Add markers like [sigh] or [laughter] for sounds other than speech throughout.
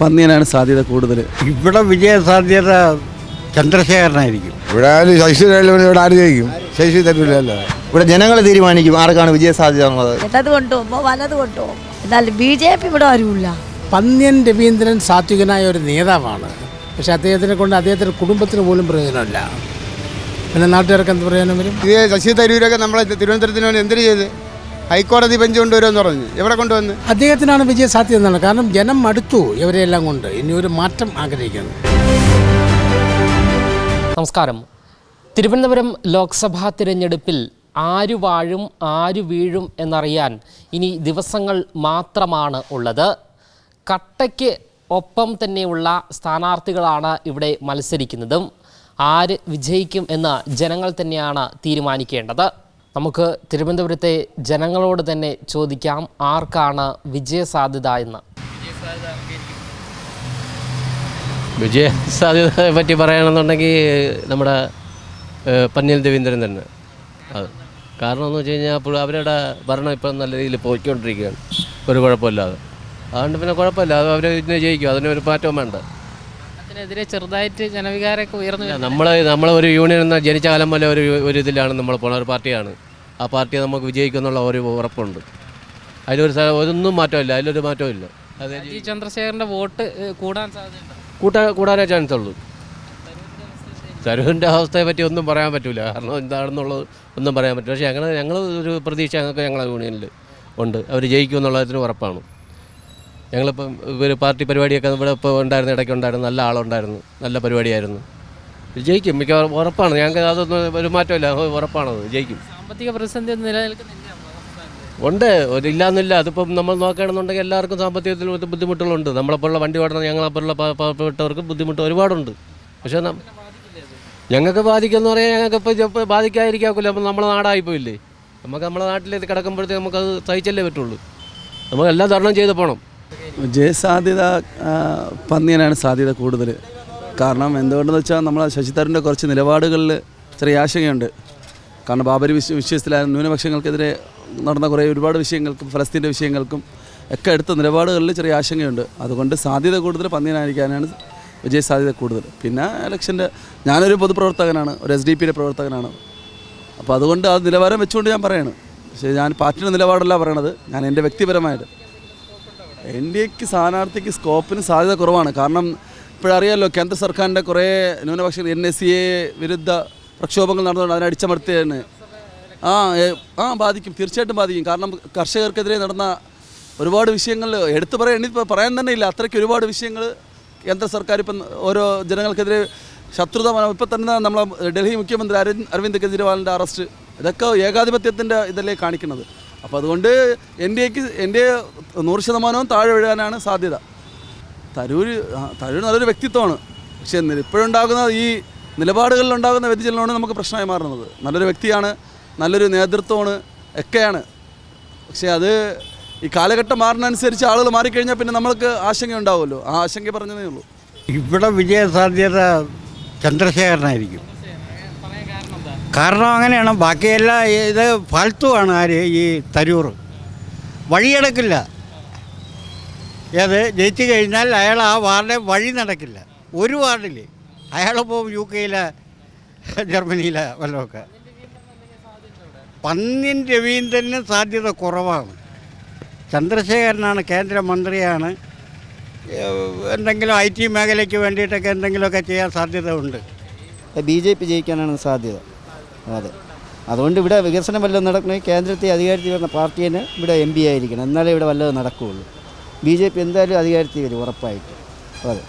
പന്നിയനാണ് സാധ്യത കൂടുതൽ ഇവിടെ വിജയ സാധ്യത ചന്ദ്രശേഖരനായിരിക്കും. ഇവിടെ ആരും ശശി ഇവിടെ ആര് ജയിക്കും? ശശി തരൂരല്ല ഇവിടെ ജനങ്ങൾ തീരുമാനിക്കും ആർക്കാണ് വിജയ സാധ്യത ഉള്ളത് ഇടത് കൊണ്ടുപോകുമ്പോ വലത് കൊണ്ടുപോകും എന്നാൽ ബി ജെ പി ഇവിടെ ആരുമില്ല. പന്ന്യൻ രവീന്ദ്രൻ സാത്വികനായ ഒരു നേതാവാണ്. പക്ഷെ അദ്ദേഹത്തിനെ കൊണ്ട് അദ്ദേഹത്തിന്റെ കുടുംബത്തിന് പോലും പ്രയോജനമില്ല. പിന്നെ നാട്ടുകാർക്ക് എന്ത് പ്രയോജനം വരും? ഇതേ ശശി തരൂരൊക്കെ നമ്മളെ തിരുവനന്തപുരത്തിന് വേണ്ടി എന്തിനു ചെയ്ത്? ഹൈക്കോടതി ബെഞ്ച് കൊണ്ടുവരുമെന്ന് പറഞ്ഞു. എവിടെ കൊണ്ടുവന്ന്? അദ്ദേഹത്തിനാണ് വിജയ സാധ്യത എന്നാണ്. കാരണം ജനം മടുത്തു ഇവരെല്ലാം കൊണ്ട്. ഇനി ഒരു മാറ്റം ആഗ്രഹിക്കുന്നു. നമസ്കാരം. തിരുവനന്തപുരം ലോക്സഭാ തിരഞ്ഞെടുപ്പിൽ ആരു വാഴും ആരു വീഴും എന്നറിയാൻ ഇനി ദിവസങ്ങൾ മാത്രമാണ് ഉള്ളത്. കട്ടയ്ക്ക് ഒപ്പം തന്നെയുള്ള സ്ഥാനാർത്ഥികളാണ് ഇവിടെ മത്സരിക്കുന്നതും. ആര് വിജയിക്കും എന്ന് ജനങ്ങൾ തന്നെയാണ് തീരുമാനിക്കേണ്ടത്. നമുക്ക് തിരുവനന്തപുരത്തെ ജനങ്ങളോട് തന്നെ ചോദിക്കാം ആർക്കാണ് വിജയസാധ്യത എന്ന്? വിജയസാധ്യതയെ പറ്റി പറയുകയാണെന്നുണ്ടെങ്കിൽ നമ്മുടെ പന്നിയൽ രവീന്ദ്രൻ തന്നെ. അത് കാരണം എന്ന് വെച്ച് കഴിഞ്ഞാൽ അപ്പോൾ അവരുടെ ഭരണം ഇപ്പം നല്ല രീതിയിൽ പോയിക്കൊണ്ടിരിക്കുകയാണ്. ഒരു കുഴപ്പമില്ലാതെ. അതുകൊണ്ട് പിന്നെ കുഴപ്പമില്ല. അത് അവർ ഇതിനെ ജയിക്കും. അതിന് ഒരു മാറ്റവും വേണ്ട. അതിനെതിരെ ചെറുതായിട്ട് ജനവികാരമൊക്കെ ഉയർന്നു നമ്മൾ നമ്മൾ ഒരു യൂണിയൻ എന്ന ജനിച്ച കാലം പോലെ ഒരു ഒരു ഇതിലാണ് നമ്മൾ പോണ ഒരു പാർട്ടിയാണ്. ആ പാർട്ടിയെ നമുക്ക് വിജയിക്കും എന്നുള്ള ഒരു ഉറപ്പുണ്ട്. അതിലൊരു ഒന്നും മാറ്റമില്ല. അതിലൊരു മാറ്റവും ഇല്ല അത് ജി ചന്ദ്രശേഖരന്റെ വോട്ട് കൂടാൻ സാധ്യത കൂട്ടാ കൂടാനേ ചാൻസ് ഉള്ളൂ. തരൂരിന്റെ അവസ്ഥയെ പറ്റി ഒന്നും പറയാൻ പറ്റില്ല കാരണം എന്താണെന്നുള്ളത് ഒന്നും പറയാൻ പറ്റില്ല. പക്ഷേ ഞങ്ങൾ ഞങ്ങൾ ഒരു പ്രതീക്ഷ ഞങ്ങൾക്ക് ഞങ്ങളെ യൂണിയനിൽ ഉണ്ട്. അവർ ജയിക്കും എന്നുള്ളതിന് ഉറപ്പാണ്. ഞങ്ങളിപ്പം ഒരു പാർട്ടി പരിപാടിയൊക്കെ ഇവിടെ ഇപ്പോൾ ഉണ്ടായിരുന്ന ഇടയ്ക്ക് ഉണ്ടായിരുന്നു. നല്ല ആളുണ്ടായിരുന്നു. നല്ല പരിപാടിയായിരുന്നു. ജയിക്കും. മിക്ക ഉറപ്പാണ്. ഞങ്ങൾക്ക് അതൊന്നും ഒരു മാറ്റമില്ല. ഉറപ്പാണത്. ജയിക്കും. സാമ്പത്തിക പ്രതിസന്ധി നിലനിൽക്കുന്നില്ല ഉണ്ട്. ഒരു ഇല്ലാന്നില്ല. അതിപ്പം നമ്മൾ നോക്കുകയാണെന്നുണ്ടെങ്കിൽ എല്ലാവർക്കും സാമ്പത്തികത്തിൽ ഒരു ബുദ്ധിമുട്ടുകളുണ്ട്. നമ്മളെപ്പോലുള്ള വണ്ടി ഓടുന്ന ഞങ്ങളെപ്പോലുള്ള പാവപ്പെട്ടവർക്ക് ബുദ്ധിമുട്ട് ഒരുപാടുണ്ട്. പക്ഷേ ഞങ്ങൾക്ക് ബാധിക്കുമെന്ന് പറയാൻ ഞങ്ങൾക്ക് ഇപ്പോൾ ബാധിക്കാതിരിക്കാക്കില്ല അപ്പം നമ്മളെ നാടായി പോയില്ലേ നമുക്ക് നമ്മുടെ നാട്ടിലേക്ക് കിടക്കുമ്പോഴത്തേക്ക് നമുക്കത് സഹിച്ചല്ലേ പറ്റുള്ളൂ. നമുക്ക് എല്ലാം തരണം ചെയ്ത് പോകണം ജയ സാധ്യത പന്നിയനാണ് സാധ്യത കൂടുതൽ. കാരണം എന്തുകൊണ്ടെന്ന് വെച്ചാൽ നമ്മൾ ശശി തരൂരിന്റെ കുറച്ച് നിലപാടുകളിൽ ചെറിയ ആശങ്കയുണ്ട്. കാരണം ബാബരി വിശ്വ വിശ്വാസത്തിലായ ന്യൂനപക്ഷങ്ങൾക്കെതിരെ നടന്ന കുറേ ഒരുപാട് വിഷയങ്ങൾക്കും ഫലസ്തീന്റെ വിഷയങ്ങൾക്കും ഒക്കെ എടുത്ത നിലപാടുകളിൽ ചെറിയ ആശങ്കയുണ്ട്. അതുകൊണ്ട് സാധ്യത കൂടുതൽ പന്നിയനായിരിക്കാനാണ് വിജയ സാധ്യത കൂടുതൽ. പിന്നെ ഇലക്ഷന്റെ ഞാനൊരു പൊതുപ്രവർത്തകനാണ് ഒരു എസ് ഡി പിയുടെ പ്രവർത്തകനാണ്. അപ്പോൾ അതുകൊണ്ട് ആ നിലവാരം വെച്ചുകൊണ്ട് ഞാൻ പറയാണ്. പക്ഷേ ഞാൻ പാർട്ടിയുടെ നിലപാടല്ല പറയണത് ഞാൻ എന്റെ വ്യക്തിപരമായിട്ട്. എൻ ഡി എക്ക് സ്ഥാനാർത്ഥിക്ക് സ്കോപ്പിന് സാധ്യത കുറവാണ്. കാരണം ഇപ്പോഴറിയാമല്ലോ കേന്ദ്ര സർക്കാരിന്റെ കുറേ ന്യൂനപക്ഷ എൻ എസ് സി എ വിരുദ്ധ പ്രക്ഷോഭങ്ങൾ നടന്നുകൊണ്ട് അതിനെ അടിച്ചമർത്തിയാണ് ആ ആ ബാധിക്കും. തീർച്ചയായിട്ടും ബാധിക്കും. കാരണം കർഷകർക്കെതിരെ നടന്ന ഒരുപാട് വിഷയങ്ങൾ എടുത്തു പറയാൻ എണ്ണി പറയാൻ തന്നെ ഇല്ല. അത്രയ്ക്ക് ഒരുപാട് വിഷയങ്ങൾ കേന്ദ്ര സർക്കാർ ഇപ്പം ഓരോ ജനങ്ങൾക്കെതിരെ ശത്രുത ഇപ്പം തന്നെ നമ്മളെ ഡൽഹി മുഖ്യമന്ത്രി അരവിന്ദ് കെജ്രിവാളിന്റെ അറസ്റ്റ്. ഇതൊക്കെ ഏകാധിപത്യത്തിന്റെ ഇതല്ലേ കാണിക്കുന്നത്. അപ്പോൾ അതുകൊണ്ട് എൻ ഡി എക്ക് എൻ ഡി എ നൂറ് ശതമാനവും താഴെ വീഴാനാണ് സാധ്യത. തരൂർ തരൂർ നല്ലൊരു വ്യക്തിത്വമാണ്. പക്ഷേ ഇപ്പോഴുണ്ടാകുന്ന ഈ നിലപാടുകളിലുണ്ടാകുന്ന വ്യതിചലനമാണ് നമുക്ക് പ്രശ്നമായി മാറുന്നത്. നല്ലൊരു വ്യക്തിയാണ് നല്ലൊരു നേതൃത്വമാണ് ഒക്കെയാണ്. പക്ഷേ അത് ഈ കാലഘട്ടം മാറുന്നതനുസരിച്ച് ആളുകൾ മാറിക്കഴിഞ്ഞാൽ പിന്നെ നമ്മൾക്ക് ആശങ്ക ഉണ്ടാവുമല്ലോ ആ ആശങ്ക പറഞ്ഞതേ ഉള്ളൂ. ഇവിടെ വിജയസാധ്യത ചന്ദ്രശേഖരനായിരിക്കും. കാരണം അങ്ങനെയാണ്. ബാക്കിയെല്ലാം ഇത് ഫാൽത്തുവാണ് ആര് ഈ തരൂർ. വഴിയടക്കില്ല. ഏത്? ജയിച്ചു കഴിഞ്ഞാൽ അയാൾ ആ വാർഡിലെ വഴി നടക്കില്ല. ഒരു വാർഡിൽ അയാളിപ്പോൾ യു കെയിലെ ജർമ്മനിയിലെ വല്ലതൊക്കെ. പന്നിൻ രവീന്ദ്രന് സാധ്യത കുറവാണ്. ചന്ദ്രശേഖരനാണ് കേന്ദ്രമന്ത്രിയാണ് എന്തെങ്കിലും ഐ ടി മേഖലയ്ക്ക് വേണ്ടിയിട്ടൊക്കെ എന്തെങ്കിലുമൊക്കെ ചെയ്യാൻ സാധ്യത ഉണ്ട് ബി ജെ പി ജയിക്കാനാണ് സാധ്യത. അതെ. അതുകൊണ്ട് ഇവിടെ വികസനം വല്ലതും നടക്കണമെങ്കിൽ കേന്ദ്രത്തിൽ അധികാരത്തിൽ വരുന്ന പാർട്ടിന് ഇവിടെ എം പി ആയിരിക്കണം. എന്നാലേ ഇവിടെ വല്ലതും നടക്കുകയുള്ളൂ. ബി ജെ പി എന്തായാലും അധികാരത്തിൽ വരും ഉറപ്പായിട്ട്. അതെ.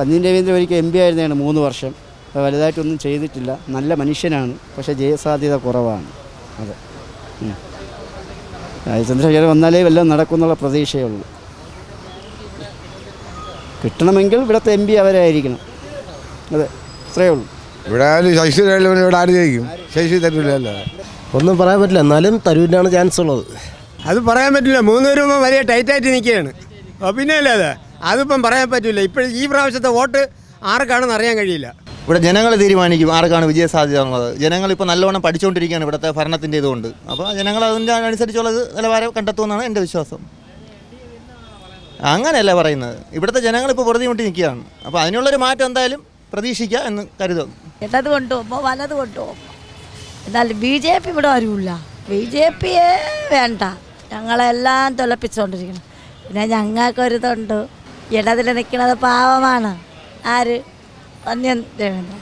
പന്നിൻ രവീന്ദ്രൻ ഒരിക്കൽ എം പി ആയിരുന്നതാണ് മൂന്ന് വർഷം. അപ്പോൾ വലുതായിട്ടൊന്നും ചെയ്തിട്ടില്ല. നല്ല മനുഷ്യനാണ്. പക്ഷേ ജയസാധ്യത കുറവാണ്. അതെ. ചന്ദ്രശേഖരൻ വന്നാലേ വല്ലതും നടക്കുമെന്നുള്ള പ്രതീക്ഷയേ ഉള്ളൂ. കിട്ടണമെങ്കിൽ ഇവിടുത്തെ എം പി അവരായിരിക്കണം. അതെ. അത്രയേ ഉള്ളൂ. ഇവിടെ ആയാലും ശശി തരൂരിൽ ഇവിടെ ആര് ജയിക്കും. ശശി തരൂല്ല ഒന്നും പറയാൻ പറ്റില്ല. എന്നാലും തരൂരിനാണ് ചാൻസ് ഉള്ളത്. അത് പറയാൻ പറ്റില്ല. മൂന്ന് പേരും വലിയ ടൈറ്റായിട്ട് നിൽക്കുകയാണ്. ഓ, പിന്നെ അല്ലേ അത്? അതിപ്പം പറയാൻ പറ്റില്ല ഇപ്പോഴും ഈ പ്രാവശ്യത്തെ വോട്ട് ആർക്കാണെന്ന് അറിയാൻ കഴിയില്ല. ഇവിടെ ജനങ്ങൾ തീരുമാനിക്കും ആർക്കാണ് വിജയ സാധ്യത എന്നുള്ളത്. ജനങ്ങൾ ഇപ്പോൾ നല്ലവണ്ണം പഠിച്ചുകൊണ്ടിരിക്കുകയാണ് ഇവിടുത്തെ ഭരണത്തിന്റെ ഇതുകൊണ്ട് അപ്പോൾ ജനങ്ങൾ അതിന്റെ അനുസരിച്ചുള്ളത് നിലവാരം കണ്ടെത്തുമെന്നാണ് എന്റെ വിശ്വാസം. അങ്ങനെയല്ല പറയുന്നത്. ഇവിടുത്തെ ജനങ്ങൾ ഇപ്പോൾ വെറുതെ കൊണ്ട് നിൽക്കുകയാണ്. അപ്പോൾ അതിനുള്ളൊരു മാറ്റം എന്തായാലും പ്രതീക്ഷിക്കുക എന്ന് കരുതും ഇടത് കൊണ്ടുപോകുമ്പോൾ വലത് കൊണ്ടുപോകുമ്പോൾ എന്നാൽ ബി ജെ പി ഇവിടെ വരൂല്ല ബി ജെ പിയെ വേണ്ട. ഞങ്ങളെല്ലാം തുലപ്പിച്ചുകൊണ്ടിരിക്കണം പിന്നെ ഞങ്ങൾക്കൊരിതുണ്ട്. ഇടതിൽ നിൽക്കുന്നത് പാവമാണ്. ആര്? പന്യൻ രവീന്ദ്രൻ.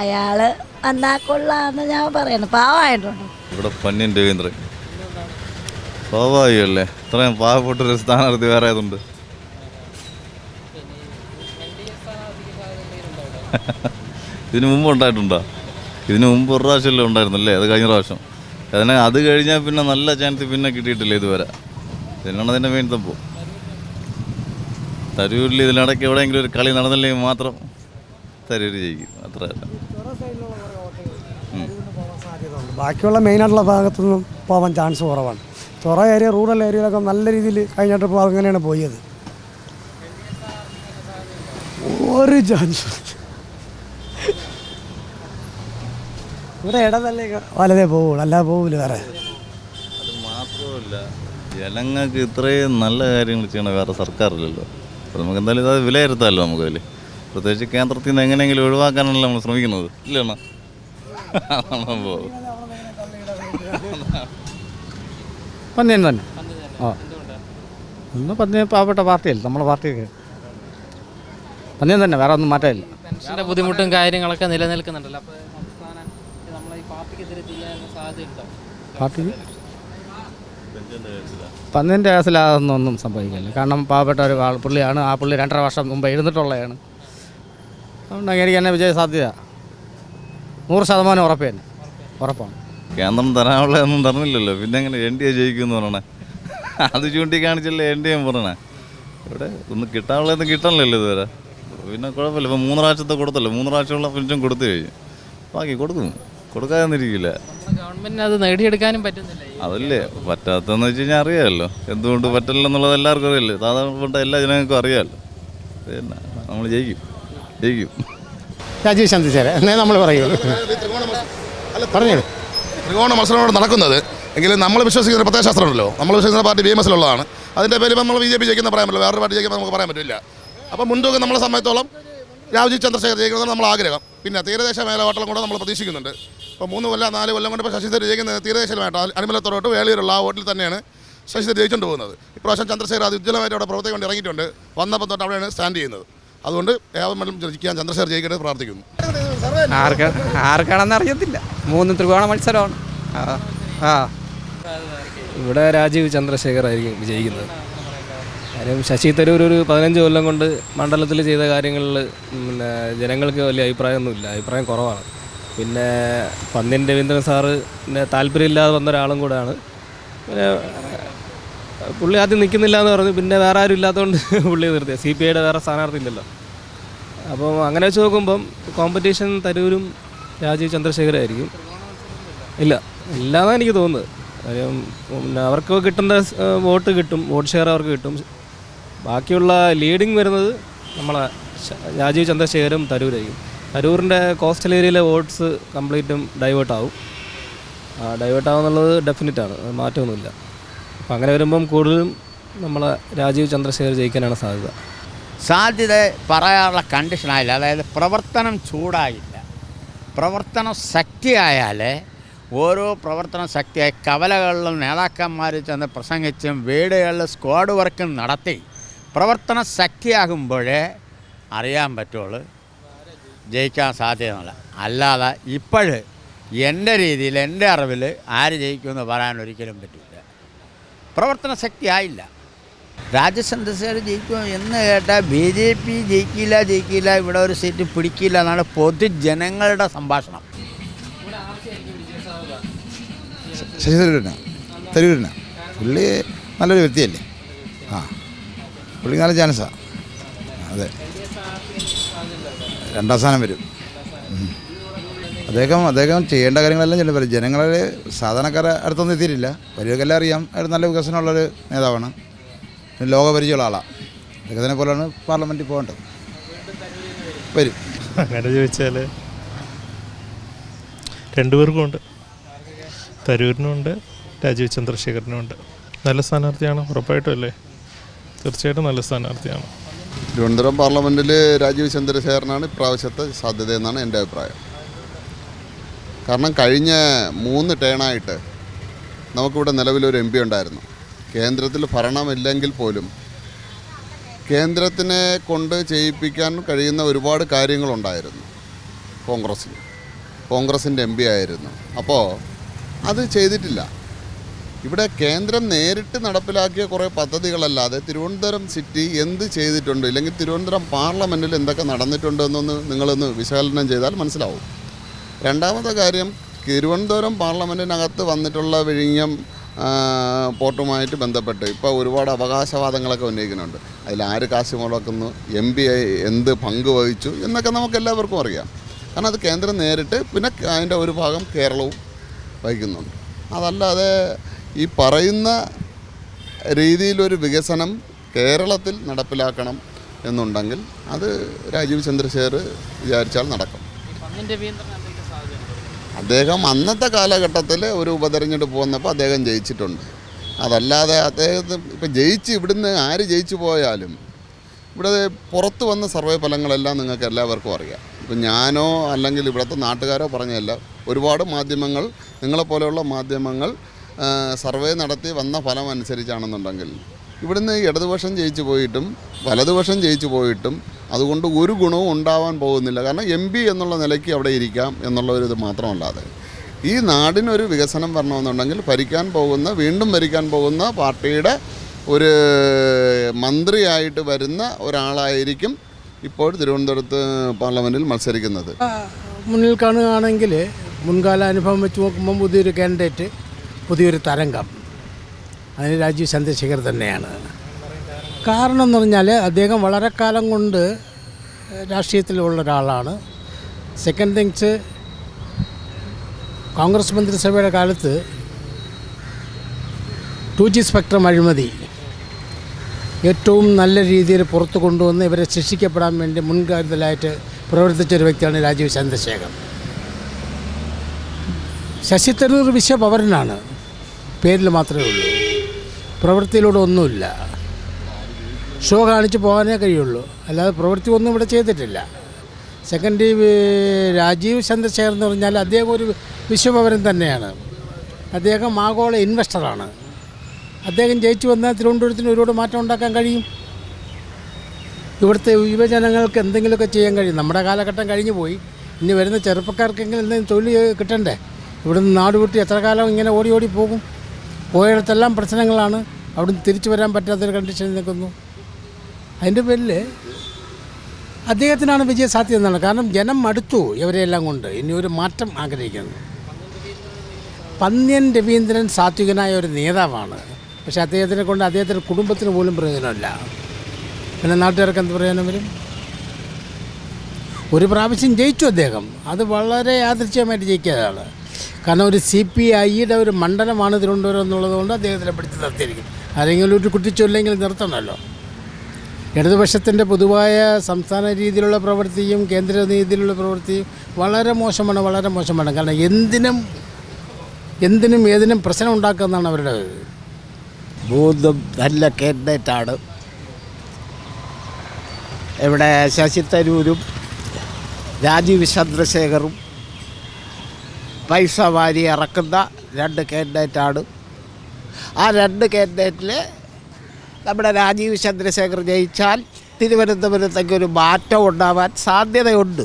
അയാൾ വന്നാൽ കൊള്ളാന്ന് ഞാൻ പറയുന്നു. പാവമായിട്ടുണ്ട്. ഇവിടെ പന്യൻ രവീന്ദ്രൻ. സ്വാഭാവികമല്ലേ ഇത്രയും പാവപ്പെട്ടൊരു സ്ഥാനാർത്ഥി വേറെ ഇതിനു മുമ്പ് ഉണ്ടായിട്ടുണ്ടോ? ഇതിനു മുമ്പ് ഒരു പ്രാവശ്യമല്ലേ ഉണ്ടായിരുന്നല്ലേ? അത് കഴിഞ്ഞ പ്രാവശ്യം. അതിനെ അത് കഴിഞ്ഞാൽ പിന്നെ നല്ല ചാൻസ് പിന്നെ കിട്ടിയിട്ടില്ല ഇതുവരെ? ഇതിനാണ് അതിന്റെ മെയിൻ സംഭവം. തരൂരിൽ ഇതിനിടയ്ക്ക് എവിടെയെങ്കിലും ഒരു കളി നടന്നില്ലെങ്കിൽ മാത്രം തരൂർ ജയിക്കും. അത്ര ബാക്കിയുള്ള മെയിനായിട്ടുള്ള ഭാഗത്തുനിന്നും പോകാൻ ചാൻസ് കുറവാണ്. തുറ ഏരിയ റൂറൽ ഏരിയയിലൊക്കെ നല്ല രീതിയിൽ കഴിഞ്ഞിട്ട് പോകാൻ അങ്ങനെയാണ് പോയത്. ഒരു ചാൻസ് ഇവിടെ ഇടതല്ലേ വലതേ പോവുള്ളൂ അല്ലാതെ പോവില്ല വേറെ. അത് മാത്രമല്ല ജനങ്ങൾക്ക് ഇത്രയും നല്ല കാര്യങ്ങൾ ചെയ്യണ വേറെ സർക്കാരില്ലല്ലോ. അപ്പോൾ നമുക്ക് എന്തായാലും ഇത് വിലയിരുത്താമല്ലോ നമുക്ക് അതിൽ പ്രത്യേകിച്ച് കേന്ദ്രത്തിൽ നിന്ന് എങ്ങനെയെങ്കിലും ഒഴിവാക്കാനല്ല നമ്മൾ ശ്രമിക്കുന്നത്. സംഭവം. പന്നിയൻ തന്നെ. ആ. ഒന്ന് പന്നിയ പാവപ്പെട്ട പാർട്ടിയല്ല നമ്മളെ പാർട്ടിയൊക്കെ. പന്നിയൻ തന്നെ വേറെ ഒന്നും മാറ്റമില്ല. പെൻഷന്റെ ബുദ്ധിമുട്ടും കാര്യങ്ങളൊക്കെ നിലനിൽക്കുന്നുണ്ടല്ലോ. അപ്പോൾ സംസ്ഥാന നമ്മളെ ഈ പാർട്ടിക്കെതിരെ ചെയ്യാനുള്ള സാധ്യതയുണ്ടോ? പാർട്ടി? പന്നിന്റെ കേസിൽ ഒന്നും സംഭവിക്കില്ല. കാരണം പാവപ്പെട്ട ഒരു ആൾ പുള്ളിയാണ്. ആ പുള്ളി രണ്ടര വർഷം മുമ്പ് എഴുന്നിട്ടുള്ളതാണ് അതുകൊണ്ട് എനിക്ക് തന്നെ വിജയ സാധ്യത. നൂറ് ശതമാനം ഉറപ്പ് തന്നെ. ഉറപ്പാണ്. കേന്ദ്രം തരാനുള്ളതൊന്നും തരണില്ലല്ലോ പിന്നെ എങ്ങനെ എൻ ഡി എ ജയിക്കുമെന്ന് പറയണേ? അത് ചൂണ്ടിക്കാണിച്ചല്ലേ എൻ ഡി എം പറയണേ? ഇവിടെ ഒന്നും കിട്ടാനുള്ളതൊന്നും കിട്ടണില്ലല്ലോ ഇതുവരെ. പിന്നെ കുഴപ്പമില്ല. ഇപ്പം മൂന്ന് പ്രാവശ്യത്തെ കൊടുത്തല്ലോ. മൂന്ന് പ്രാവശ്യമുള്ള പെൻഷൻ കൊടുത്തു കഴിഞ്ഞു. ബാക്കി കൊടുക്കും കൊടുക്കാതെ ഇരിക്കില്ല നമ്മുടെ ഗവൺമെന്റിന് അത് നേടിയെടുക്കാനും പറ്റുന്നില്ല അതല്ലേ പറ്റാത്തതെന്ന് വെച്ച് കഴിഞ്ഞാൽ അറിയാമല്ലോ. എന്തുകൊണ്ട് പറ്റില്ലെന്നുള്ളത് എല്ലാവർക്കും അറിയില്ലേ സാധാരണപ്പെട്ട എല്ലാ ജനങ്ങൾക്കും അറിയാമല്ലോ. പിന്നെ നമ്മൾ ജയിക്കും. ജയിക്കും. രാജീവ് ചന്ദ്രശേഖരൻ എന്നേ നമ്മൾ പറയുള്ളൂ. പറഞ്ഞോളൂ. ത്രികോണ മത്സരമാണ് നടക്കുന്നത്. എങ്കിലും നമ്മൾ വിശ്വസിക്കുന്ന ഒരു പ്രത്യയശാസ്ത്രമുണ്ടല്ലോ. നമ്മൾ വിശ്വസിക്കുന്ന പാർട്ടി ബി എം എസിലുള്ളതാണ് അതിന്റെ പേര് നമ്മൾ ബി ജെ പി ജയിക്കുന്ന പറയാൻ പറ്റില്ല. വേറൊരു പാർട്ടി ജയിക്കുമ്പോൾ നമുക്ക് പറയാൻ പറ്റില്ല. അപ്പോൾ മുൻതൂക്കം നമ്മളെ സമയത്തോളം രാജീവ് ചന്ദ്രശേഖർ ജയിക്കുന്നതാണ് നമ്മൾ ആഗ്രഹം പിന്നെ തീരദേശ മേലവാട്ടം കൂടെ നമ്മൾ പ്രതീക്ഷിക്കുന്നുണ്ട്. ഇപ്പോൾ മൂന്ന് കൊല്ലം നാല് കൊല്ലം കൊണ്ട് ഇപ്പോൾ ശശി തരൂർ ജയിക്കുന്നത് തീരദേശമായിട്ട് അനിമലത്തോട്ട് വേളിയിലുള്ള ആ വോട്ടിൽ തന്നെയാണ് ശശി തരൂർ ജയിച്ചുകൊണ്ട് പോകുന്നത്. ഇപ്രാവശ്യം ചന്ദ്രശേഖർ അത് ഉജ്ജ്വലമായിട്ട് അവിടെ പ്രവർത്തിക്കാൻ കൊണ്ട് ഇറങ്ങിയിട്ടുണ്ട്. വന്നപ്പോൾ തൊട്ട് അവിടെയാണ് സ്റ്റാൻഡ് ചെയ്യുന്നത്. അതുകൊണ്ട് ഏവരും ജയിക്കാൻ ചന്ദ്രശേഖർ ജയിക്കേണ്ടത് പ്രാർത്ഥിക്കുന്നു. ആർക്ക് ആർക്കാണെന്ന് അറിയത്തില്ല. മൂന്ന് ത്രികോണ മത്സരമാണ്. ആ ആ. ഇവിടെ രാജീവ് ചന്ദ്രശേഖർ ആയിരിക്കും വിജയിക്കുന്നത്. കാര്യം ശശി തരൂർ ഒരു പതിനഞ്ച് കൊല്ലം കൊണ്ട് മണ്ഡലത്തിൽ ചെയ്ത കാര്യങ്ങളിൽ പിന്നെ ജനങ്ങൾക്ക് വലിയ അഭിപ്രായമൊന്നുമില്ല. അഭിപ്രായം കുറവാണ്. പിന്നെ പന്നിൻ രവീന്ദ്രൻ സാറ് പിന്നെ താല്പര്യമില്ലാതെ വന്ന ഒരാളും കൂടെയാണ്. പിന്നെ പുള്ളി ആദ്യം നിൽക്കുന്നില്ല എന്ന് പറഞ്ഞു. പിന്നെ വേറെ ആരും ഇല്ലാത്തതുകൊണ്ട് [laughs] പുള്ളി നിർത്തി. സി പി ഐയുടെ വേറെ സ്ഥാനാർത്ഥി ഇല്ലല്ലോ അപ്പം അങ്ങനെ വെച്ച് നോക്കുമ്പം കോമ്പറ്റീഷൻ തരൂരും രാജീവ് ചന്ദ്രശേഖരായിരിക്കും ഇല്ല. ഇല്ലാന്നാണ് എനിക്ക് തോന്നുന്നത്. പിന്നെ അവർക്ക് കിട്ടേണ്ട വോട്ട് കിട്ടും. വോട്ട് ഷെയർ അവർക്ക് കിട്ടും. ബാക്കിയുള്ള ലീഡിങ് വരുന്നത് നമ്മളെ രാജീവ് ചന്ദ്രശേഖരും തരൂരായിരിക്കും. തരൂരിന്റെ കോസ്റ്റൽ ഏരിയയിലെ വോട്ട്സ് കംപ്ലീറ്റും ഡൈവേർട്ട് ആവും. ഡൈവേർട്ട് ആവുന്നുള്ളത് ഡെഫിനറ്റ് ആണ്. അത് മാറ്റമൊന്നുമില്ല. അപ്പം അങ്ങനെ വരുമ്പം കൂടുതലും നമ്മളെ രാജീവ് ചന്ദ്രശേഖർ ജയിക്കാനാണ് സാധ്യത. സാധ്യത പറയാനുള്ള കണ്ടീഷനായില്ല അതായത് പ്രവർത്തനം ചൂടായില്ല. പ്രവർത്തനം ശക്തിയായാൽ ഓരോ പ്രവർത്തന ശക്തിയായി കവലകളിലും നേതാക്കന്മാർ ചെന്ന് പ്രസംഗിച്ചും വീടുകളിൽ സ്ക്വാഡ് വർക്കും നടത്തി പ്രവർത്തന ശക്തിയാകുമ്പോഴേ അറിയാൻ പറ്റുള്ളൂ. ജയിക്കാൻ സാധ്യതയില്ല അല്ലാതെ ഇപ്പോഴ് എന്റെ രീതിയിൽ എന്റെ അറിവിൽ ആര് ജയിക്കുമെന്ന് പറയാൻ ഒരിക്കലും പറ്റില്ല. പ്രവർത്തന ശക്തി ആയില്ല. രാജചന്ദ്രശേഖർ ജയിക്കുമോ എന്ന് കേട്ടാൽ ബി ജെ പി ജയിക്കില്ല ജയിക്കില്ല ഇവിടെ ഒരു സീറ്റ് പിടിക്കില്ല എന്നാണ് പൊതുജനങ്ങളുടെ സംഭാഷണം. ശശി തരൂരിനാ പുള്ളി നല്ലൊരു വ്യക്തിയല്ലേ? ആ പുള്ളി നല്ല ചാൻസാണ് അതെ. രണ്ടാം സ്ഥാനം വരും. അദ്ദേഹം അദ്ദേഹം ചെയ്യേണ്ട കാര്യങ്ങളെല്ലാം ചെയ്യേണ്ടി വരും. ജനങ്ങളെ സാധാരണക്കാരെ അടുത്തൊന്നും എത്തിയിട്ടില്ല. വലിയവർക്കെല്ലാം അറിയാം. അയാൾ നല്ല വികസനമുള്ളൊരു നേതാവാണ്. ലോകപരിചയമുള്ള ആളാണ് അദ്ദേഹത്തിനെ പോലെയാണ് പാർലമെന്റിൽ പോകേണ്ടത്. വരും. അങ്ങനെ ചോദിച്ചാൽ രണ്ടുപേർക്കും ഉണ്ട്. തരൂരിനും ഉണ്ട് രാജീവ് ചന്ദ്രശേഖരനും ഉണ്ട്. നല്ല സ്ഥാനാർത്ഥിയാണ് ഉറപ്പായിട്ടും അല്ലേ? തീർച്ചയായിട്ടും നല്ല സ്ഥാനാർത്ഥിയാണ്. തിരുവനന്തപുരം പാർലമെന്റിൽ രാജീവ് ചന്ദ്രശേഖരനാണ് ഇപ്രാവശ്യത്തെ സാധ്യതയെന്നാണ് എന്റെ അഭിപ്രായം. കാരണം കഴിഞ്ഞ മൂന്ന് ടേണായിട്ട് നമുക്കിവിടെ നിലവിലൊരു എം പി ഉണ്ടായിരുന്നു. കേന്ദ്രത്തിൽ ഭരണമില്ലെങ്കിൽ പോലും കേന്ദ്രത്തിനെ കൊണ്ട് ചെയ്യിപ്പിക്കാൻ കഴിയുന്ന ഒരുപാട് കാര്യങ്ങളുണ്ടായിരുന്നു കോൺഗ്രസ്സിന്. കോൺഗ്രസിന്റെ എം പി ആയിരുന്നു. അപ്പോൾ അത് ചെയ്തിട്ടില്ല. ഇവിടെ കേന്ദ്രം നേരിട്ട് നടപ്പിലാക്കിയ കുറേ പദ്ധതികളല്ലാതെ തിരുവനന്തപുരം സിറ്റി എന്ത് ചെയ്തിട്ടുണ്ട്? ഇല്ലെങ്കിൽ തിരുവനന്തപുരം പാർലമെന്റിൽ എന്തൊക്കെ നടന്നിട്ടുണ്ട് എന്നൊന്ന് നിങ്ങളൊന്ന് വിശകലനം ചെയ്താൽ മനസ്സിലാവും. രണ്ടാമത്തെ കാര്യം തിരുവനന്തപുരം പാർലമെന്റിനകത്ത് വന്നിട്ടുള്ള വിഴിഞ്ഞം പോർട്ടുമായിട്ട് ബന്ധപ്പെട്ട് ഇപ്പോൾ ഒരുപാട് അവകാശവാദങ്ങളൊക്കെ ഉന്നയിക്കുന്നുണ്ട്. അതിൽ ആര് കാശ് മുടക്കുന്നു എം പി എന്ത് പങ്ക് വഹിച്ചു എന്നൊക്കെ നമുക്ക് എല്ലാവർക്കും അറിയാം. കാരണം അത് കേന്ദ്രം നേരിട്ട് പിന്നെ അതിന്റെ ഒരു ഭാഗം കേരളവും വഹിക്കുന്നുണ്ട്. അതല്ലാതെ ഈ പറയുന്ന രീതിയിലൊരു വികസനം കേരളത്തിൽ നടപ്പിലാക്കണം എന്നുണ്ടെങ്കിൽ അത് രാജീവ് ചന്ദ്രശേഖർ വിചാരിച്ചാൽ നടക്കും. അദ്ദേഹം അന്നത്തെ കാലഘട്ടത്തിൽ ഒരു ഉപതെരഞ്ഞെടുപ്പ് വന്നപ്പോൾ അദ്ദേഹം ജയിച്ചിട്ടുണ്ട്. അതല്ലാതെ അദ്ദേഹത്തെ ഇപ്പം ജയിച്ച് ഇവിടുന്ന് ആര് ജയിച്ചു പോയാലും ഇവിടെ പുറത്ത് വന്ന സർവേ ഫലങ്ങളെല്ലാം നിങ്ങൾക്ക് എല്ലാവർക്കും അറിയാം. ഇപ്പം ഞാനോ അല്ലെങ്കിൽ ഇവിടുത്തെ നാട്ടുകാരോ പറഞ്ഞതല്ല ഒരുപാട് മാധ്യമങ്ങൾ നിങ്ങളെപ്പോലെയുള്ള മാധ്യമങ്ങൾ സർവേ നടത്തി വന്ന ഫലം അനുസരിച്ചാണെന്നുണ്ടെങ്കിൽ ഇവിടുന്ന് ഇടതുപക്ഷം ജയിച്ചു പോയിട്ടും വലതുപക്ഷം ജയിച്ചു പോയിട്ടും അതുകൊണ്ട് ഒരു ഗുണവും ഉണ്ടാവാൻ പോകുന്നില്ല. കാരണം എം പി എന്നുള്ള നിലയ്ക്ക് അവിടെ ഇരിക്കാം എന്നുള്ള ഒരു ഇത് മാത്രമല്ലാതെ. ഈ നാടിനൊരു വികസനം വരണമെന്നുണ്ടെങ്കിൽ ഭരിക്കാൻ പോകുന്ന വീണ്ടും ഭരിക്കാൻ പോകുന്ന പാർട്ടിയുടെ ഒരു മന്ത്രിയായിട്ട് വരുന്ന ഒരാളായിരിക്കും ഇപ്പോൾ തിരുവനന്തപുരത്ത് പാർലമെന്റിൽ മത്സരിക്കുന്നത്. മുന്നിൽ കാണുകയാണെങ്കിൽ മുൻകാല അനുഭവം വെച്ച് നോക്കുമ്പോൾ പുതിയൊരു കാൻഡിഡേറ്റ് പുതിയൊരു തരംഗം. അതിന് രാജീവ് ചന്ദ്രശേഖർ തന്നെയാണ്. കാരണം എന്ന് പറഞ്ഞാൽ അദ്ദേഹം വളരെ കാലം കൊണ്ട് രാഷ്ട്രീയത്തിലുള്ള ഒരാളാണ്. സെക്കൻഡ് തിങ്സ് കോൺഗ്രസ് മന്ത്രിസഭയുടെ കാലത്ത് ടു ജി സ്പെക്ട്രം അഴിമതി ഏറ്റവും നല്ല രീതിയിൽ പുറത്തു കൊണ്ടുവന്ന് ഇവരെ ശിക്ഷിക്കപ്പെടാൻ വേണ്ടി മുൻകരുതലായിട്ട് പ്രവർത്തിച്ച ഒരു വ്യക്തിയാണ് രാജീവ് ചന്ദ്രശേഖർ. ശശി തരൂർ വിശ്വപൗരനാണ് പേരിൽ മാത്രമേ ഉള്ളൂ. പ്രവൃത്തിയിലൂടെ ഒന്നുമില്ല. ഷോ കാണിച്ച് പോകാനേ കഴിയുള്ളൂ. അല്ലാതെ പ്രവൃത്തി ഒന്നും ഇവിടെ ചെയ്തിട്ടില്ല. സെക്കൻഡ് രാജീവ് ചന്ദ്രശേഖർ എന്ന് പറഞ്ഞാൽ അദ്ദേഹം ഒരു വിശ്വപൗരൻ തന്നെയാണ്. അദ്ദേഹം ആഗോള ഇൻവെസ്റ്ററാണ്. അദ്ദേഹം ജയിച്ചു വന്നാൽ തിരുവനന്തപുരത്തിന് ഒരുപാട് മാറ്റം ഉണ്ടാക്കാൻ കഴിയും. ഇവിടുത്തെ യുവജനങ്ങൾക്ക് എന്തെങ്കിലുമൊക്കെ ചെയ്യാൻ കഴിയും. നമ്മുടെ കാലഘട്ടം കഴിഞ്ഞു പോയി ഇനി വരുന്ന ചെറുപ്പക്കാർക്കെങ്കിലും എന്തെങ്കിലും തൊഴിൽ കിട്ടണ്ടേ? ഇവിടുന്ന് നാട് വിട്ട് എത്ര കാലം ഇങ്ങനെ ഓടി ഓടി പോകും? പോയിടത്തെല്ലാം പ്രശ്നങ്ങളാണ്. അവിടുന്ന് തിരിച്ചു വരാൻ പറ്റാത്തൊരു കണ്ടീഷനിൽ നിൽക്കുന്നു. അതിന്റെ പേരിൽ അദ്ദേഹത്തിനാണ് വിജയ സാധ്യത എന്നാണ്. കാരണം ജനം മടുത്തു ഇവരെയെല്ലാം കൊണ്ട്. ഇനി ഒരു മാറ്റം ആഗ്രഹിക്കുന്നു. പന്ന്യൻ രവീന്ദ്രൻ സാത്വികനായ ഒരു നേതാവാണ്. പക്ഷേ അദ്ദേഹത്തിനെ കൊണ്ട് അദ്ദേഹത്തിന്റെ കുടുംബത്തിന് പോലും പ്രയോജനമില്ല. പിന്നെ നാട്ടുകാർക്ക് എന്ത് പ്രയോജനം വരും? ഒരു പ്രാവശ്യം ജയിച്ചു അദ്ദേഹം. അത് വളരെ യാദൃശ്യമായിട്ട് ജയിക്കാതാണ് കാരണം ഒരു സി പി ഐയുടെ ഒരു മണ്ഡലമാണ് തിരുവനന്തപുരം എന്നുള്ളത് കൊണ്ട് അദ്ദേഹത്തിനെ പിടിച്ച് നിർത്തിയിരിക്കും. ആരെങ്കിലും ഒരു കുട്ടിച്ചൊല്ലെങ്കിൽ നിർത്തണമല്ലോ. ഇടതുപക്ഷത്തിന്റെ പൊതുവായ സംസ്ഥാന രീതിയിലുള്ള പ്രവൃത്തിയും കേന്ദ്ര രീതിയിലുള്ള പ്രവൃത്തിയും വളരെ മോശമാണ് വളരെ മോശമാണ്. കാരണം എന്തിനും എന്തിനും ഏതിനും പ്രശ്നം ഉണ്ടാക്കുന്നതാണ് അവരുടെ ബോധം നല്ല കാൻഡിഡേറ്റാണ് ഇവിടെ ശശി തരൂരും രാജീവ് ചന്ദ്രശേഖറും പൈസ വാരി ഇറക്കുന്ന രണ്ട് കാൻഡിഡേറ്റാണ് ആ രണ്ട് കാൻഡിഡേറ്റിൽ നമ്മുടെ രാജീവ് ചന്ദ്രശേഖർ ജയിച്ചാൽ തിരുവനന്തപുരത്തേക്ക് ഒരു മാറ്റം ഉണ്ടാവാൻ സാധ്യതയുണ്ട്.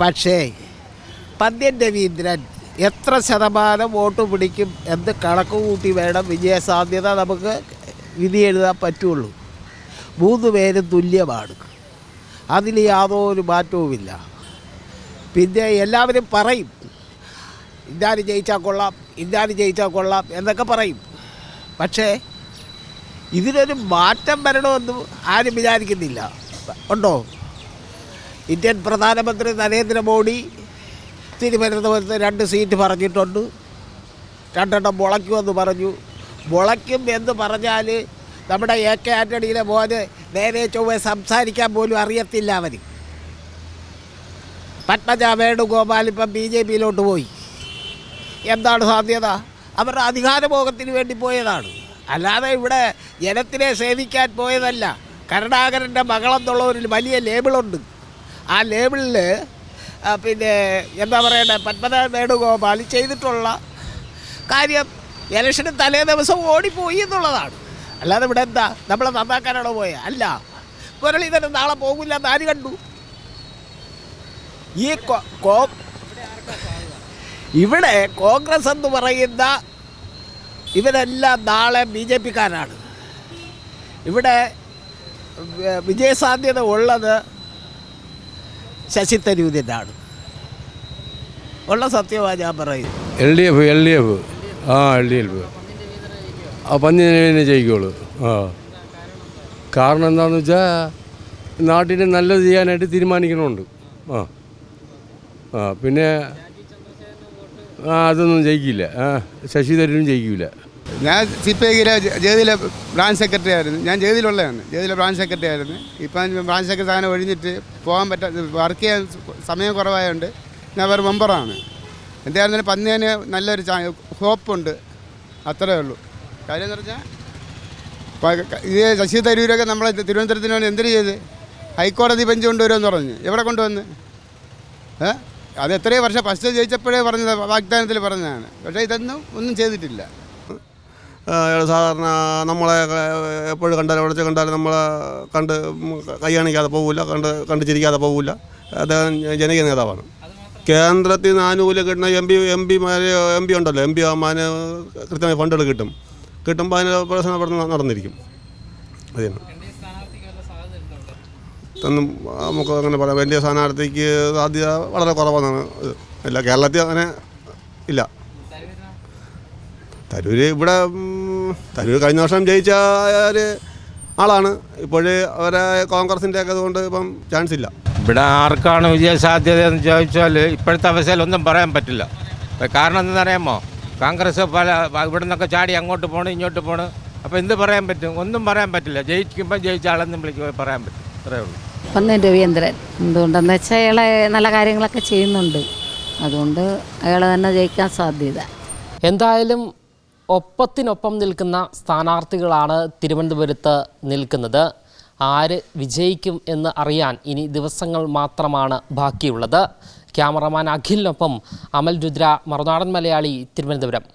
പക്ഷേ പന്ത്യൻ രവീന്ദ്രൻ എത്ര ശതമാനം വോട്ട് പിടിക്കും എന്ന് കണക്ക് കൂട്ടി വേണം വിജയസാധ്യത നമുക്ക് വിധി എഴുതാൻ പറ്റുള്ളൂ. മൂന്ന് പേരും തുല്യമാണ്. അതിൽ യാതൊരു മാറ്റവുമില്ല. പിന്നെ എല്ലാവരും പറയും ഇന്നാര് ജയിച്ചാൽ കൊള്ളാം ഇന്നാര് ജയിച്ചാൽ കൊള്ളാം എന്നൊക്കെ പറയും. പക്ഷേ ഇതിനൊരു മാറ്റം വരണമെന്ന് ആരും വിചാരിക്കുന്നില്ല. ഉണ്ടോ? ഇന്ത്യൻ പ്രധാനമന്ത്രി നരേന്ദ്രമോദി തിരുവനന്തപുരത്ത് രണ്ട് സീറ്റ് പറഞ്ഞിട്ടുണ്ട്. രണ്ടെണ്ണം മുളയ്ക്കുമെന്ന് പറഞ്ഞു. മുളയ്ക്കും എന്ന് പറഞ്ഞാൽ നമ്മുടെ എ കെ ആന്റണിയിലെ മോന് നേരെ ചൊവ്വെ സംസാരിക്കാൻ പോലും അറിയത്തില്ല അവർ പത്മജ വേണുഗോപാൽ ഇപ്പം ബി ജെ പിയിലോട്ട് പോയി. എന്താണ് സാധ്യത? അവരുടെ അധികാരഭോഗത്തിന് വേണ്ടി പോയതാണ്. അല്ലാതെ ഇവിടെ ജനത്തിനെ സേവിക്കാൻ പോയതല്ല. കരുണാകരന്റെ മകളെന്നുള്ള ഒരു വലിയ ലേബിളുണ്ട്. ആ ലേബിളിൽ പിന്നെ എന്താ പറയണ്ടേ പത്മനാഭ വേണുഗോപാൽ ചെയ്തിട്ടുള്ള കാര്യം ഇലക്ഷന് തലേ ദിവസം ഓടിപ്പോയി എന്നുള്ളതാണ്. അല്ലാതെ ഇവിടെ എന്താ? നമ്മളെ നന്നാക്കാനാണോ പോയത് അല്ല. മുരളീധരൻ നാളെ പോകില്ല എന്ന് ആര് കണ്ടു? ഈ കോ- ഇവിടെ കോൺഗ്രസ് എന്ന് പറയുന്ന ഇവരെല്ലാം നാളെ ബി ജെ പിക്കാരാണ്. ഇവിടെ വിജയസാധ്യത ഉള്ളത് ശശി തരൂരിനാണ്. ഉള്ള സത്യമാണ് ഞാൻ പറയുന്നത്. L D F L D F. ആ എൽ ഡി എഫ്. ആ പന്നി ജയിക്കുള്ളൂ. ആ. കാരണം എന്താണെന്ന് വെച്ചാൽ നാട്ടിന് നല്ലത് ചെയ്യാനായിട്ട് തീരുമാനിക്കണമുണ്ട്. ആ. ആ പിന്നെ അതൊന്നും ജയിക്കില്ല. ശശി തരൂരും ജയിക്കില്ല ഞാൻ സി പി ഐ ജേതിയിലെ ബ്രാഞ്ച് സെക്രട്ടറി ആയിരുന്നു. ഞാൻ ജേതിയിലുള്ളതാണ് ജേതിയിലെ ബ്രാഞ്ച് സെക്രട്ടറി ആയിരുന്നു. ഇപ്പം ബ്രാഞ്ച് സെക്രട്ടറി അങ്ങനെ ഒഴിഞ്ഞിട്ട് പോകാൻ പറ്റാ വർക്ക് ചെയ്യാൻ സമയം കുറവായതുകൊണ്ട് ഞാൻ വേറെ മെമ്പറാണ്. എന്തായിരുന്നാലും പന്നിയതിന് നല്ലൊരു ഹോപ്പുണ്ട്. അത്രയേ ഉള്ളൂ. കാര്യം എന്ന് പറഞ്ഞാൽ ഇത് ശശി തരൂരൊക്കെ നമ്മളെ തിരുവനന്തപുരത്തിന് വേണ്ടി എന്തിനു ചെയ്ത്? ഹൈക്കോടതി ബെഞ്ച് കൊണ്ടുവരുമെന്ന് പറഞ്ഞു. എവിടെ കൊണ്ടുവന്ന്? ഏ? അത് എത്രയോ വർഷം ഫസ്റ്റ് ജയിച്ചപ്പോഴേ പറഞ്ഞത് വാഗ്ദാനത്തിൽ പറഞ്ഞതാണ്. പക്ഷേ ഇതൊന്നും ഒന്നും ചെയ്തിട്ടില്ല. സാധാരണ നമ്മളെ എപ്പോഴും കണ്ടാലും എവിടെ കണ്ടാലും നമ്മളെ കണ്ട് കൈ പോകില്ല കണ്ട് കണ്ട് ചിരിക്കാതെ പോകില്ല അദ്ദേഹം ജനകീയ നേതാവാണ്. കേന്ദ്രത്തിൽ നിന്ന് ആനുകൂല്യം കിട്ടുന്ന എം പി എം പിമാർ എം പി ഉണ്ടല്ലോ എം പി ആകുമ്പോൾ കൃത്യമായി ഫണ്ടുകൾ കിട്ടും. കിട്ടുമ്പോൾ അതിന് പ്രശ്നം നടന്നിരിക്കും. അതിന്. ഒന്നും നമുക്ക് അങ്ങനെ പറയാം വലിയ സ്ഥാനാർത്ഥിക്ക് സാധ്യത വളരെ കുറവാണ്. ഇല്ല കേരളത്തിൽ അങ്ങനെ ഇല്ല. തരൂര് ഇവിടെ തരൂർ കഴിഞ്ഞ വർഷം ജയിച്ച ഒരു ആളാണ്. ഇപ്പോഴേ അവരെ കോൺഗ്രസിന്റെ ഒക്കെ അതുകൊണ്ട് ഇപ്പം ചാൻസ് ഇല്ല. ഇവിടെ ആർക്കാണ് വിജയസാധ്യത എന്ന് ചോദിച്ചാൽ ഇപ്പോഴത്തെ അവസ്ഥയിൽ ഒന്നും പറയാൻ പറ്റില്ല. കാരണം കാരണം എന്താണെന്നറിയാമോ കോൺഗ്രസ് പല ഇവിടെ നിന്നൊക്കെ ചാടി അങ്ങോട്ട് പോണ് ഇങ്ങോട്ട് പോണ്. അപ്പോൾ എന്ത് പറയാൻ പറ്റും? ഒന്നും പറയാൻ പറ്റില്ല. ജയിക്കുമ്പോൾ ജയിച്ച ആളെന്നും വിളിക്കുമ്പോൾ പറയാൻ പറ്റും അത്രേ ഉള്ളൂ. പന്നൻ രവീന്ദ്രൻ എന്തുകൊണ്ടെന്ന് വെച്ചാൽ അയാളെ നല്ല കാര്യങ്ങളൊക്കെ ചെയ്യുന്നുണ്ട്. അതുകൊണ്ട് അയാൾ തന്നെ ജയിക്കാൻ സാധ്യത. എന്തായാലും ഒപ്പത്തിനൊപ്പം നിൽക്കുന്ന സ്ഥാനാർത്ഥികളാണ് തിരുവനന്തപുരത്ത് നിൽക്കുന്നത്. ആര് വിജയിക്കും എന്ന് അറിയാൻ ഇനി ദിവസങ്ങൾ മാത്രമാണ് ബാക്കിയുള്ളത്. ക്യാമറമാൻ അഖിലിനൊപ്പം അമൽ രുദ്ര മറുനാടൻ മലയാളി തിരുവനന്തപുരം.